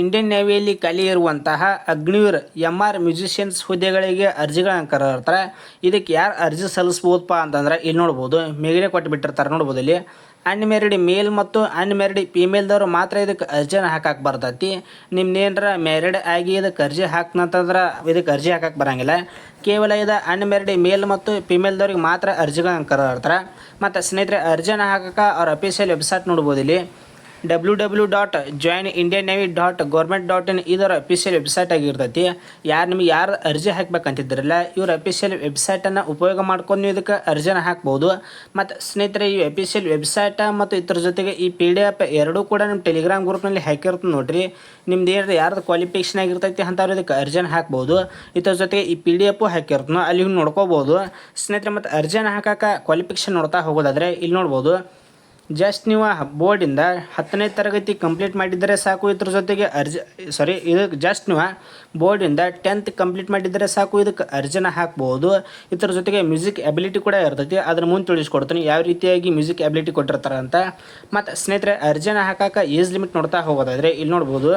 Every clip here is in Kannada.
ಇಂಡಿಯನ್ ನೇವಿಯಲ್ಲಿ ಖಾಲಿ ಇರುವಂತಹ ಅಗ್ನಿವೀರ್ ಎಂ ಆರ್ ಮ್ಯೂಸಿಷಿಯನ್ಸ್ ಹುದ್ದೆಗಳಿಗೆ ಅರ್ಜಿಗಳನ್ನು ಕರೆದಿರ್ತಾರೆ. ಇದಕ್ಕೆ ಯಾರು ಅರ್ಜಿ ಸಲ್ಲಿಸ್ಬೋದಪ್ಪ ಅಂತಂದ್ರೆ ಇಲ್ಲಿ ನೋಡ್ಬೋದು. ಮೇಗಡೆ ಕೊಟ್ಟು ಬಿಟ್ಟಿರ್ತಾರೆ ನೋಡ್ಬೋದು ಇಲ್ಲಿ. ಅನ್ಮ್ಯಾರಿಡ್ ಮೇಲ್ ಮತ್ತು ಅನ್ಮ್ಯಾರಿಡ್ ಫೀಮೇಲ್ದವ್ರು ಮಾತ್ರ ಇದಕ್ಕೆ ಅರ್ಜಿನ ಹಾಕಕ್ಕೆ ಬರ್ತೈತಿ. ನಿಮ್ದೇನಾರ ಮ್ಯಾರಿಡ್ ಆಗಿ ಇದಕ್ಕೆ ಅರ್ಜಿ ಹಾಕ್ನಂತಂದ್ರೆ ಇದಕ್ಕೆ ಅರ್ಜಿ ಹಾಕಕ್ಕೆ ಬರಂಗಿಲ್ಲ. ಕೇವಲ ಇದು ಅನ್ಮ್ಯಾರಿಡ್ ಮೇಲ್ ಮತ್ತು ಫಿಮೇಲ್ದವ್ರಿಗೆ ಮಾತ್ರ ಅರ್ಜಿಗಳನ್ನು ಕರೆದಿರ್ತಾರೆ. ಮತ್ತು ಸ್ನೇಹಿತರೆ ಅರ್ಜಿನ ಹಾಕಕ್ಕೆ ಅವ್ರ ಅಫಿಷಿಯಲ್ ವೆಬ್ಸೈಟ್ ನೋಡ್ಬೋದು ಇಲ್ಲಿ. W W dot join Indian navy dot government dot in ಇದರ ಅಫಿಷಿಯಲ್ ವೆಬ್ಸೈಟ್ ಆಗಿರ್ತೈತಿ. ಯಾರು ನಿಮ್ಗೆ ಯಾರು ಅರ್ಜಿ ಹಾಕ್ಬೇಕಂತಿದ್ರಲ್ಲ, ಇವ್ರ ಅಫಿಷಿಯಲ್ ವೆಬ್ಸೈಟನ್ನು ಉಪಯೋಗ ಮಾಡ್ಕೊಂಡು ನೀವು ಇದಕ್ಕೆ ಅರ್ಜಿನ ಹಾಕ್ಬೋದು. ಮತ್ತು ಸ್ನೇಹಿತರೆ, ಈ ಅಫಿಷಿಯಲ್ ವೆಬ್ಸೈಟ ಮತ್ತು ಇದ್ರ ಜೊತೆಗೆ ಈ ಪಿ ಡಿ ಎಫ್ ಎರಡೂ ಕೂಡ ನಿಮ್ಮ ಟೆಲಿಗ್ರಾಮ್ ಗ್ರೂಪ್ನಲ್ಲಿ ಹಾಕಿರ್ತದೆ ನೋಡಿರಿ. ನಿಮ್ದು ಏನಾರ ಯಾರ್ದು ಕ್ವಾಲಿಫಿಕೇಷನ್ ಆಗಿರ್ತೈತಿ ಅಂಥವ್ರು ಇದಕ್ಕೆ ಅರ್ಜಿನ ಹಾಕ್ಬೋದು. ಇದ್ರ ಜೊತೆಗೆ ಈ ಪಿ ಡಿ ಎಫು ಹಾಕಿರ್ತನೋ ಅಲ್ಲಿ ನೋಡ್ಕೋಬೋದು. ಸ್ನೇಹಿತರೆ, ಮತ್ತು ಅರ್ಜಿನ ಹಾಕಕ್ಕೆ ಕ್ವಾಲಿಫಿಕೇಷನ್ ನೋಡ್ತಾ ಹೋಗೋದಾದರೆ ಇಲ್ಲಿ ನೋಡ್ಬೋದು. ಜಸ್ಟ್ ನೀವು ಬೋರ್ಡಿಂದ ಹತ್ತನೇ ತರಗತಿ ಕಂಪ್ಲೀಟ್ ಮಾಡಿದರೆ ಸಾಕು, ಇದ್ರ ಜೊತೆಗೆ ಅರ್ಜಿ ಸಾರಿ ಇದಕ್ಕೆ ಜಸ್ಟ್ ನೀವು ಬೋರ್ಡಿಂದ ಟೆಂತ್ ಕಂಪ್ಲೀಟ್ ಮಾಡಿದರೆ ಸಾಕು, ಇದಕ್ಕೆ ಅರ್ಜಿನ ಹಾಕ್ಬೋದು. ಇದ್ರ ಜೊತೆಗೆ ಮ್ಯೂಸಿಕ್ ಎಬಿಲಿಟಿ ಕೂಡ ಇರ್ತೈತಿ, ಅದ್ರ ಮುಂದೆ ತಿಳಿಸ್ಕೊಡ್ತೀನಿ, ಯಾವ ರೀತಿಯಾಗಿ ಮ್ಯೂಸಿಕ್ ಎಬಿಲಿಟಿ ಕೊಟ್ಟಿರ್ತಾರೆ ಅಂತ. ಮತ್ತು ಸ್ನೇಹಿತರೆ, ಅರ್ಜಿನ ಹಾಕಕ್ಕೆ ಏಜ್ ಲಿಮಿಟ್ ನೋಡ್ತಾ ಹೋಗೋದಾದರೆ ಇಲ್ಲಿ ನೋಡ್ಬೋದು.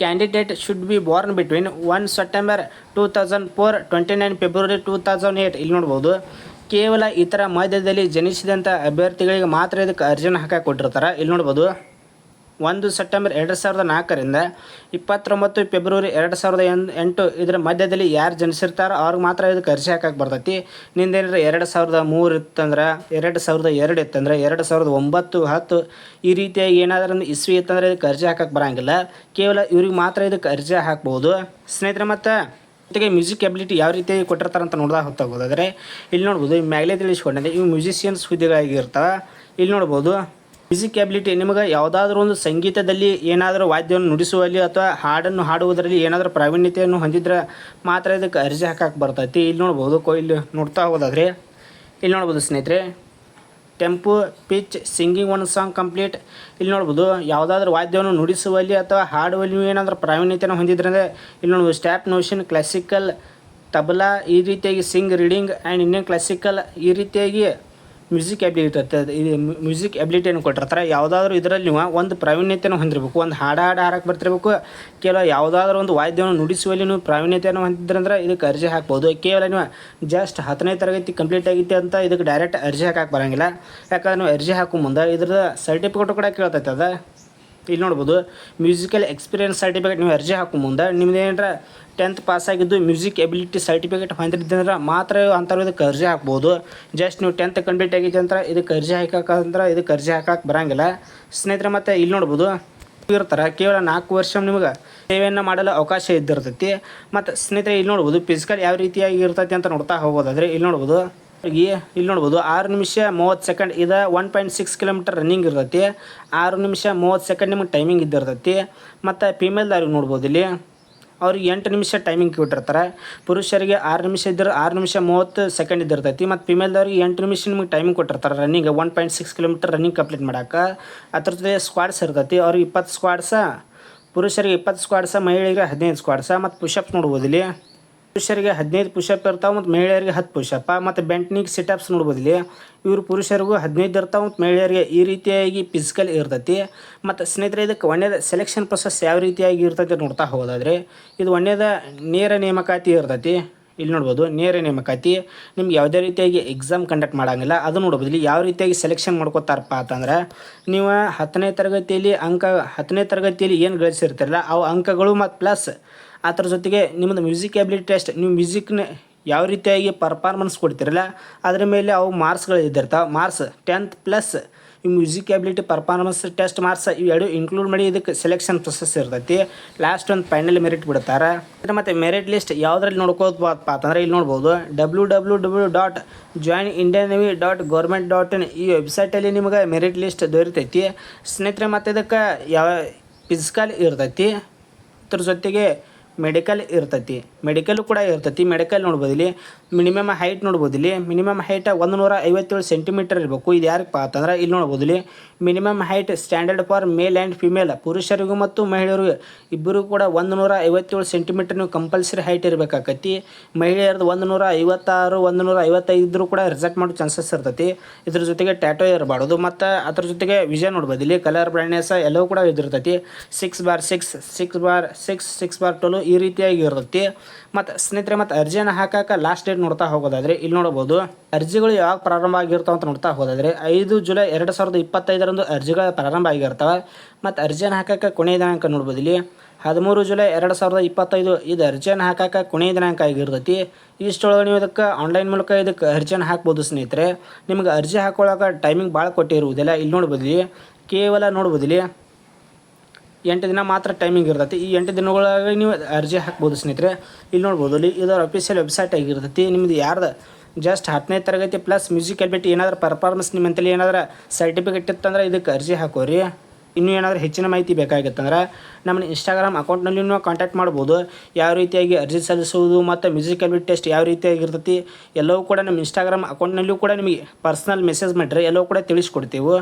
Candidate should be born between one September two thousand four, twenty nine February two thousand eight ಇಲ್ಲಿ ನೋಡ್ಬೋದು. ಕೇವಲ ಥರ ಮಧ್ಯದಲ್ಲಿ ಜನಿಸಿದಂಥ ಅಭ್ಯರ್ಥಿಗಳಿಗೆ ಮಾತ್ರ ಇದಕ್ಕೆ ಅರ್ಜಿನ ಹಾಕಿ ಕೊಟ್ಟಿರ್ತಾರೆ. ಇಲ್ಲಿ ನೋಡ್ಬೋದು, ಒಂದು ಸೆಪ್ಟೆಂಬರ್ ಎರಡು ಸಾವಿರದ ನಾಲ್ಕರಿಂದ ಇಪ್ಪತ್ತೊಂಬತ್ತು ಫೆಬ್ರವರಿ ಎರಡು ಸಾವಿರದ ಎಂಟು ಇದರ ಮಧ್ಯದಲ್ಲಿ ಯಾರು ಜನಿಸಿರ್ತಾರೋ ಅವ್ರಿಗೆ ಮಾತ್ರ ಇದಕ್ಕೆ ಅರ್ಜಿ ಹಾಕಕ್ಕೆ ಬರ್ತೈತಿ. ನಿಂದೇನಾರ ಎರಡು ಸಾವಿರದ ಮೂರು ಇತ್ತಂದ್ರೆ, ಎರಡು ಸಾವಿರದ ಎರಡು ಇತ್ತಂದ್ರೆ, ಎರಡು ಸಾವಿರದ ಒಂಬತ್ತು, ಹತ್ತು ಈ ರೀತಿಯಾಗಿ ಏನಾದರೂ ಒಂದು ಇಸ್ವಿ ಇತ್ತಂದ್ರೆ ಇದಕ್ಕೆ ಅರ್ಜಿ ಹಾಕಕ್ಕೆ ಬರಂಗಿಲ್ಲ. ಕೇವಲ ಇವ್ರಿಗೆ ಮಾತ್ರ ಇದಕ್ಕೆ ಅರ್ಜಿ ಹಾಕ್ಬೋದು. ಸ್ನೇಹಿತರೆ, ಮತ್ತು ಜೊತೆಗೆ ಮ್ಯೂಸಿಕ್ ಎಬಿಲಿಟಿ ಯಾವ ರೀತಿ ಕೊಟ್ಟಿರ್ತಾರೆ ಅಂತ ನೋಡಿದಾಗ ಹೊತ್ತಾಗೋದಾದರೆ ಇಲ್ಲಿ ನೋಡ್ಬೋದು, ಈ ಮ್ಯಾಗ್ಲೇ ತಿಳಿಸ್ಕೊಂಡೆ ಇವು ಮ್ಯೂಸಿಷಿಯನ್ಸ್ ಹುದ್ದೆಗಳಾಗಿರ್ತಾವೆ. ಇಲ್ಲಿ ನೋಡ್ಬೋದು, ಮ್ಯೂಸಿಕ್ ಎಬಿಲಿಟಿ ನಿಮಗೆ ಯಾವುದಾದ್ರೂ ಒಂದು ಸಂಗೀತದಲ್ಲಿ ಏನಾದರೂ ವಾದ್ಯವನ್ನು ನುಡಿಸುವಲ್ಲಿ ಅಥವಾ ಹಾಡನ್ನು ಹಾಡುವುದರಲ್ಲಿ ಏನಾದರೂ ಪ್ರಾವೀಣ್ಯತೆಯನ್ನು ಹೊಂದಿದ್ರೆ ಮಾತ್ರ ಇದಕ್ಕೆ ಅರ್ಜಿ ಹಾಕಕ್ಕೆ ಬರ್ತೈತಿ. ಇಲ್ಲಿ ನೋಡ್ಬೋದು, ಕೊಯ್ಲು ನೋಡ್ತಾ ಹೋದಾದ್ರೆ, ಇಲ್ಲಿ ನೋಡ್ಬೋದು ಸ್ನೇಹಿತರೆ tempo pitch singing one song complete ಇಲ್ಲಿ ನೋಡ್ಬೋದು, ಯಾವುದಾದ್ರೂ ವಾದ್ಯವನ್ನು ನುಡಿಸುವಲ್ಲಿ ಅಥವಾ ಹಾಡುವಲ್ಲಿ ನೀವು ಏನಾದರೂ ಪ್ರಾವೀಣ್ಯತೆಯನ್ನು ಹೊಂದಿದ್ರೆ ಅಂದರೆ ಇಲ್ಲಿ ನೋಡ್ಬೋದು ಸ್ಟ್ಯಾಪ್ ನೋಷನ್ ಕ್ಲಾಸಿಕಲ್ ತಬಲಾ ಈ ರೀತಿಯಾಗಿ sing reading and Indian classical ಈ ರೀತಿಯಾಗಿ ಮ್ಯೂಸಿಕ್ ಎಬಿಲಿಟಿ ಇದು. ಮ್ಯೂಸಿಕ್ ಎಬಿಲಿಟಿಯನ್ನು ಕೊಟ್ಟಿರ್ತಾರೆ. ಯಾವುದಾದ್ರೂ ಇದರಲ್ಲಿ ನೀವು ಒಂದು ಪ್ರಾವೀಣ್ಯತೆಯನ್ನು ಹೊಂದಿರಬೇಕು. ಒಂದು ಹಾಡು ಹಾಡು ಹಾಡಕ್ಕೆ ಬರ್ತಿರ್ಬೇಕು. ಕೇವಲ ಯಾವುದಾದ್ರೂ ಒಂದು ವಾದ್ಯವನ್ನು ನುಡಿಸುವಲ್ಲಿ ನೀವು ಪ್ರಾವೀಣ್ಯತೆಯನ್ನು ಹೊಂದಿದ್ರಂದ್ರೆ ಇದಕ್ಕೆ ಅರ್ಜಿ ಹಾಕ್ಬೋದು. ಕೇವಲ ನೀವು ಜಸ್ಟ್ ಹತ್ತನೇ ತರಗತಿ ಕಂಪ್ಲೀಟ್ ಆಗೈತಿ ಅಂತ ಇದಕ್ಕೆ ಡೈರೆಕ್ಟ್ ಅರ್ಜಿ ಹಾಕಕ್ಕೆ ಬರೋಂಗಿಲ್ಲ. ಯಾಕಂದ್ರೆ ನೀವು ಅರ್ಜಿ ಹಾಕೋ ಮುಂದೆ ಇದ್ರದ್ದು ಸರ್ಟಿಫಿಕೇಟ್ ಕೂಡ ಕೇಳ್ತೈತೆ ಅದ. ಇಲ್ಲಿ ನೋಡ್ಬೋದು ಮ್ಯೂಸಿಕಲ್ ಎಕ್ಸ್ಪೀರಿಯನ್ಸ್ ಸರ್ಟಿಫಿಕೇಟ್ ನೀವು ಅರ್ಜಿ ಹಾಕೋ ಮುಂದೆ ನಿಮ್ದು ಏನಾರ ಟೆಂತ್ ಪಾಸ್ ಆಗಿದ್ದು ಮ್ಯೂಸಿಕ್ ಎಬಿಲಿಟಿ ಸರ್ಟಿಫಿಕೇಟ್ ಹೊಂದಿದ್ದಂದ್ರೆ ಮಾತ್ರ ಅಂಥವ್ರು ಇದಕ್ಕೆ ಅರ್ಜಿ ಹಾಕ್ಬೋದು. ಜಸ್ಟ್ ನೀವು ಟೆಂತ್ ಕಂಪ್ಲೀಟ್ ಆಗಿದ್ದೆ ಅಂದ್ರೆ ಇದಕ್ಕೆ ಅರ್ಜಿ ಹಾಕಕ್ಕಂದ್ರೆ ಇದಕ್ಕೆ ಅರ್ಜಿ ಹಾಕಕ್ಕೆ ಬರಂಗಿಲ್ಲ. ಸ್ನೇಹಿತರೆ, ಮತ್ತು ಇಲ್ಲಿ ನೋಡ್ಬೋದು, ಇರ್ತಾರೆ, ಕೇವಲ ನಾಲ್ಕು ವರ್ಷ ನಿಮ್ಗೆ ಸೇವೆಯನ್ನು ಮಾಡಲು ಅವಕಾಶ ಇದ್ದಿರ್ತೈತಿ. ಮತ್ತು ಸ್ನೇಹಿತರೆ, ಇಲ್ಲಿ ನೋಡ್ಬೋದು ಫಿಸಿಕಲ್ ಯಾವ ರೀತಿಯಾಗಿ ಇರ್ತೈತಿ ಅಂತ ನೋಡ್ತಾ ಹೋಗೋದಾದರೆ ಇಲ್ಲಿ ನೋಡ್ಬೋದು ಇಲ್ಲಿ ನೋಡ್ಬೋದು ಆರು ನಿಮಿಷ ಮೂವತ್ತು ಸೆಕೆಂಡ್ ಇದು one point six kilometre running ಇರ್ತೈತಿ. ಆರು ನಿಮಿಷ ಮೂವತ್ತು ಸೆಕೆಂಡ್ ನಿಮಗೆ ಟೈಮಿಂಗ್ ಇದ್ದಿರ್ತೈತಿ ಮತ್ತು ಫೀಮೇಲ್ದವ್ರಿಗೆ ನೋಡ್ಬೋದು ಇಲ್ಲಿ. ಅವ್ರಿಗೆ ಎಂಟು ನಿಮಿಷ ಟೈಮಿಂಗ್ ಕೊಟ್ಟಿರ್ತಾರೆ. ಪುರುಷರಿಗೆ ಆರು ನಿಮಿಷ ಇದ್ದರೆ ಆರು ನಿಮಿಷ ಮೂವತ್ತು ಸೆಕೆಂಡ್ ಇದ್ದಿರ್ತೈತಿ ಮತ್ತು ಫಿಮೇಲ್ದವ್ರಿಗೆ ಎಂಟು ನಿಮಿಷ ನಿಮಗೆ ಟೈಮಿಂಗ್ ಕೊಟ್ಟಿರ್ತಾರೆ running one point six kilometre running complete ಮಾಡೋಕೆ. ಅದ್ರ ಜೊತೆ ಸ್ಕ್ವಾಡ್ಸ್ ಇರ್ತೈತಿ. ಅವ್ರಿಗೆ ಇಪ್ಪತ್ತು ಸ್ಕ್ವಾಡ್ಸ ಪುರುಷರಿಗೆ ಇಪ್ಪತ್ತು ಸ್ಕ್ವಾಡ್ಸ ಮಹಿಳೆಯರಿಗೆ ಹದಿನೈದು ಸ್ಕ್ವಾಡ್ಸ ಮತ್ತು ಪುಷಪ್ಸ್ ನೋಡ್ಬೋದು ಇಲ್ಲಿ. ಪುರುಷರಿಗೆ ಹದಿನೈದು ಪುಷಪ್ ಇರ್ತಾವೆ ಮತ್ತು ಮಹಿಳೆಯರಿಗೆ ಹತ್ತು ಪುಷಪ್ಪ ಮತ್ತು ಬೆಂಟ್ನಿಗೆ ಸಿಟಪ್ಸ್ ನೋಡ್ಬೋದು ಇಲ್ಲಿ. ಇವರು ಪುರುಷರಿಗೂ ಹದಿನೈದು ಇರ್ತಾವೆ ಮತ್ತು ಮಹಿಳೆಯರಿಗೆ ಈ ರೀತಿಯಾಗಿ ಫಿಸಿಕಲ್ ಇರ್ತೈತಿ. ಮತ್ತು ಸ್ನೇಹಿತರೆ, ಇದಕ್ಕೆ ಒಳ್ಳೆಯದ ಸೆಲೆಕ್ಷನ್ ಪ್ರೊಸೆಸ್ ಯಾವ ರೀತಿಯಾಗಿ ಇರ್ತೈತಿ ನೋಡ್ತಾ ಹೋದಾದ್ರೆ ಇದು ಒಳ್ಳೆಯದ ನೇರ ನೇಮಕಾತಿ ಇರ್ತೈತಿ. ಇಲ್ಲಿ ನೋಡ್ಬೋದು, ನೇರ ನೇಮಕಾತಿ. ನಿಮ್ಗೆ ಯಾವುದೇ ರೀತಿಯಾಗಿ ಎಕ್ಸಾಮ್ ಕಂಡಕ್ಟ್ ಮಾಡೋಂಗಿಲ್ಲ. ಅದು ನೋಡ್ಬೋದು, ಇಲ್ಲಿ ಯಾವ ರೀತಿಯಾಗಿ ಸೆಲೆಕ್ಷನ್ ಮಾಡ್ಕೋತಾರಪ್ಪ ಅಂತಂದ್ರೆ, ನೀವು ಹತ್ತನೇ ತರಗತಿಯಲ್ಲಿ ಅಂಕ, ಹತ್ತನೇ ತರಗತಿಯಲ್ಲಿ ಏನು ಗಳಿಸಿರ್ತೀರಲ್ಲ, ಅವು ಅಂಕಗಳು ಮತ್ತು ಪ್ಲಸ್ ಅದ್ರ ಜೊತೆಗೆ ನಿಮ್ಮದು ಮ್ಯೂಸಿಕ್ ಎಬಿಲಿಟಿ ಟೆಸ್ಟ್ ನೀವು ಮ್ಯೂಸಿಕ್ನ ಯಾವ ರೀತಿಯಾಗಿ ಪರ್ಫಾರ್ಮೆನ್ಸ್ ಕೊಡ್ತಿರಲ್ಲ, ಅದರ ಮೇಲೆ ಅವು ಮಾರ್ಕ್ಸ್ಗಳು ಇದ್ದಿರ್ತಾವೆ. ಮಾರ್ಕ್ಸ್ ಟೆಂತ್ ಪ್ಲಸ್ ಈ music ability performance test marks ಇವೆರಡು ಇನ್ಕ್ಲೂಡ್ ಮಾಡಿ ಇದಕ್ಕೆ ಸೆಲೆಕ್ಷನ್ ಪ್ರೊಸೆಸ್ ಇರ್ತೈತಿ. ಲಾಸ್ಟ್ ಒಂದು ಫೈನಲ್ ಮೆರಿಟ್ ಬಿಡ್ತಾರೆ. ಮತ್ತು ಮೆರಿಟ್ ಲಿಸ್ಟ್ ಯಾವುದ್ರಲ್ಲಿ ನೋಡ್ಕೋದಪ್ಪ ಅಂತಂದ್ರೆ ಇಲ್ಲಿ ನೋಡ್ಬೋದು. W W W dot join Indian navy dot government dot in ಈ ವೆಬ್ಸೈಟಲ್ಲಿ ನಿಮಗೆ ಮೆರಿಟ್ ಲಿಸ್ಟ್ ದೊರೀತೈತಿ. ಸ್ನೇಹಿತರೆ, ಮತ್ತು ಇದಕ್ಕೆ ಯಾವ ಫಿಸಿಕಲ್ ಇರ್ತೈತಿ. ಅದ್ರ ಜೊತೆಗೆ ಮೆಡಿಕಲ್ ಇರ್ತೈತಿ. ಮೆಡಿಕಲ್ ಕೂಡ ಇರ್ತೈತಿ. ಮೆಡಿಕಲ್ ನೋಡ್ಬೋದು ಇಲ್ಲಿ. ಮಿನಿಮಮ್ ಹೈಟ್ ನೋಡ್ಬೋದು ಇಲ್ಲಿ. ಮಿನಿಮಮ್ ಹೈಟ್ ಒಂದು ನೂರ ಐವತ್ತೇಳು ಸೆಂಟಿಮೀಟರ್ ಇರಬೇಕು. ಇದು ಯಾರಿಗೆ ಅಂತಂದ್ರೆ ಇಲ್ಲಿ ನೋಡ್ಬೋದು ಇಲ್ಲಿ. Minimum height standard for male and female ಪುರುಷರಿಗೂ ಮತ್ತು ಮಹಿಳೆಯರಿಗೂ ಇಬ್ಬರಿಗೂ ಕೂಡ ಒಂದು ನೂರ ಐವತ್ತೇಳು ಸೆಂಟಿಮೀಟರ್ ನೀವು ಕಂಪಲ್ಸರಿ ಹೈಟ್ ಇರಬೇಕಾಕತಿ ಮಹಿಳೆಯರದು ಒಂದು ನೂರ ಐವತ್ತಾರು ಒಂದು ನೂರ ಐವತ್ತೈದರೂ ಕೂಡ ರಿಜೆಕ್ಟ್ ಮಾಡೋ ಚಾನ್ಸಸ್ ಇರ್ತೈತಿ. ಇದ್ರ ಜೊತೆಗೆ ಟ್ಯಾಟೋ ಇರಬಾರ್ದು. ಮತ್ತು ಅದ್ರ ಜೊತೆಗೆ ವಿಷನ್ ನೋಡ್ಬೋದು ಇಲ್ಲಿ. ಕಲರ್ ಬ್ರ್ಯಾಂಡ್ನೆಸ್ ಎಲ್ಲವೂ ಕೂಡ ಇದಿರ್ತೈತಿ. Six bar six six bar six six bar twelve ಈ ರೀತಿಯಾಗಿ ಇರ್ತೈತಿ. ಮತ್ತು ಸ್ನೇಹಿತರೆ ಮತ್ತು ಅರ್ಜಿಯನ್ನು ಹಾಕಕ್ಕೆ ಲಾಸ್ಟ್ ಡೇಟ್ ನೋಡ್ತಾ ಹೋಗೋದಾದ್ರೆ, ಇಲ್ಲಿ ನೋಡ್ಬೋದು ಅರ್ಜಿಗಳು ಯಾವಾಗ ಪ್ರಾರಂಭ ಆಗಿರ್ತಾವೆ ಅಂತ ನೋಡ್ತಾ ಹೋದಾದರೆ, ಐದು ಜುಲೈ ಎರಡು ಸಾವಿರದ ಇಪ್ಪತ್ತೈದರಂದು ಅರ್ಜಿಗಳು ಪ್ರಾರಂಭ ಆಗಿರ್ತವೆ. ಮತ್ತು ಅರ್ಜಿಯನ್ನು ಹಾಕಕ್ಕೆ ಕೊನೆಯ ದಿನಾಂಕ ನೋಡ್ಬೋದು ಇಲ್ಲಿ. ಹದಿಮೂರು ಜುಲೈ ಎರಡು ಸಾವಿರದ ಇಪ್ಪತ್ತೈದು ಇದು ಅರ್ಜಿಯನ್ನು ಹಾಕಕ್ಕೆ ಕೊನೆಯ ದಿನಾಂಕ ಆಗಿರ್ತೈತಿ. ಇಷ್ಟೊಳಗೆ ನೀವು ಇದಕ್ಕೆ ಆನ್ಲೈನ್ ಮೂಲಕ ಇದಕ್ಕೆ ಅರ್ಜಿಯನ್ನು ಹಾಕ್ಬೋದು ಸ್ನೇಹಿತರೆ. ನಿಮ್ಗೆ ಅರ್ಜಿ ಹಾಕೊಳ್ಳೋಕೆ ಟೈಮಿಂಗ್ ಭಾಳ ಕೊಟ್ಟಿರುವುದಿಲ್ಲ. ಇಲ್ಲಿ ನೋಡ್ಬೋದು ಕೇವಲ ನೋಡ್ಬೋದು ಇಲ್ಲಿ. ಎಂಟು ದಿನ ಮಾತ್ರ ಟೈಮಿಂಗ್ ಇರ್ತೈತಿ. ಈ ಎಂಟು ದಿನಗಳಾಗ ನೀವು ಅರ್ಜಿ ಹಾಕ್ಬೋದು ಸ್ನೇಹಿತರೆ. ಇಲ್ಲಿ ನೋಡ್ಬೋದು, ಇಲ್ಲಿ ಇದರ ಅಫಿಷಿಯಲ್ ವೆಬ್ಸೈಟ್ ಆಗಿರ್ತೈತಿ. ನಿಮ್ದು ಯಾರ್ದು? ಜಸ್ಟ್ ಹತ್ತನೇ ತರಗತಿ ಪ್ಲಸ್ ಮ್ಯೂಸಿಕ್ ಎಲ್ಬಿಟಿ ಏನಾದರೂ ಪರ್ಫಾರ್ಮೆನ್ಸ್ ನಿಮ್ಮಂತಲ್ಲಿ ಏನಾದರೂ ಸರ್ಟಿಫಿಕೇಟ್ ಇತ್ತಂದ್ರೆ ಇದಕ್ಕೆ ಅರ್ಜಿ ಹಾಕೋರಿ. ಇನ್ನೂ ಏನಾದರೂ ಹೆಚ್ಚಿನ ಮಾಹಿತಿ ಬೇಕಾಗಿತ್ತಂದ್ರೆ ನಮ್ಮ ಇನ್ಸ್ಟಾಗ್ರಾಮ್ ಅಕೌಂಟ್ನಲ್ಲಿ ನೀವು ಕಾಂಟ್ಯಾಕ್ಟ್ ಮಾಡ್ಬೋದು. ಯಾವ ರೀತಿಯಾಗಿ ಅರ್ಜಿ ಸಲ್ಲಿಸುವುದು ಮತ್ತು ಮ್ಯೂಸಿಕ್ ಎಲ್ಬಿಟ್ ಟೆಸ್ಟ್ ಯಾವ ರೀತಿಯಾಗಿರ್ತೈತಿ ಎಲ್ಲವೂ ಕೂಡ ನಮ್ಮ ಇನ್ಸ್ಟಾಗ್ರಾಮ್ ಅಕೌಂಟ್ನಲ್ಲೂ ಕೂಡ ನಿಮಗೆ ಪರ್ಸ್ನಲ್ ಮೆಸೇಜ್ ಮಾಡಿರಿ. ಎಲ್ಲವೂ ಕೂಡ ತಿಳಿಸ್ಕೊಡ್ತೀವಿ.